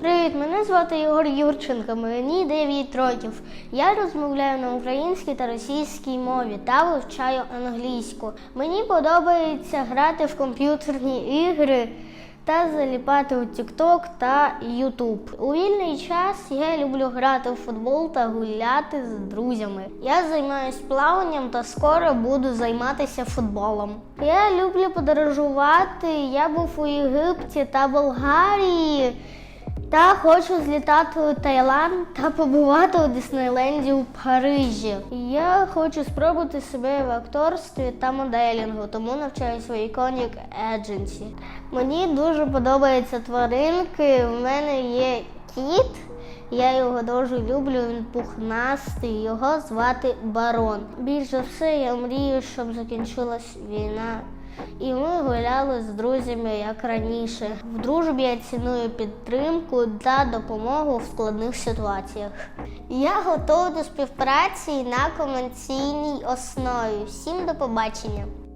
Привіт, мене звати Ігор Юрченко. Мені 9 років. Я розмовляю на українській та російській мові та вивчаю англійську. Мені подобається грати в комп'ютерні ігри та заліпати у TikTok та YouTube. У вільний час я люблю грати в футбол та гуляти з друзями. Я займаюся плаванням та скоро буду займатися футболом. Я люблю подорожувати. Я був у Єгипті та Болгарії. Та хочу злітати у Таїланд та побувати у Диснейленді у Парижі. Я хочу спробувати себе в акторстві та моделінгу, тому навчаюсь в Iconic Agency. Мені дуже подобаються тваринки. У мене є кіт. Я його дуже люблю, він пухнастий, його звати Барон. Більш за все, я мрію, щоб закінчилась війна. І ми гуляли з друзями як раніше. В дружбі я ціную підтримку та допомогу в складних ситуаціях. Я готова до співпраці на комерційній основі. Всім до побачення!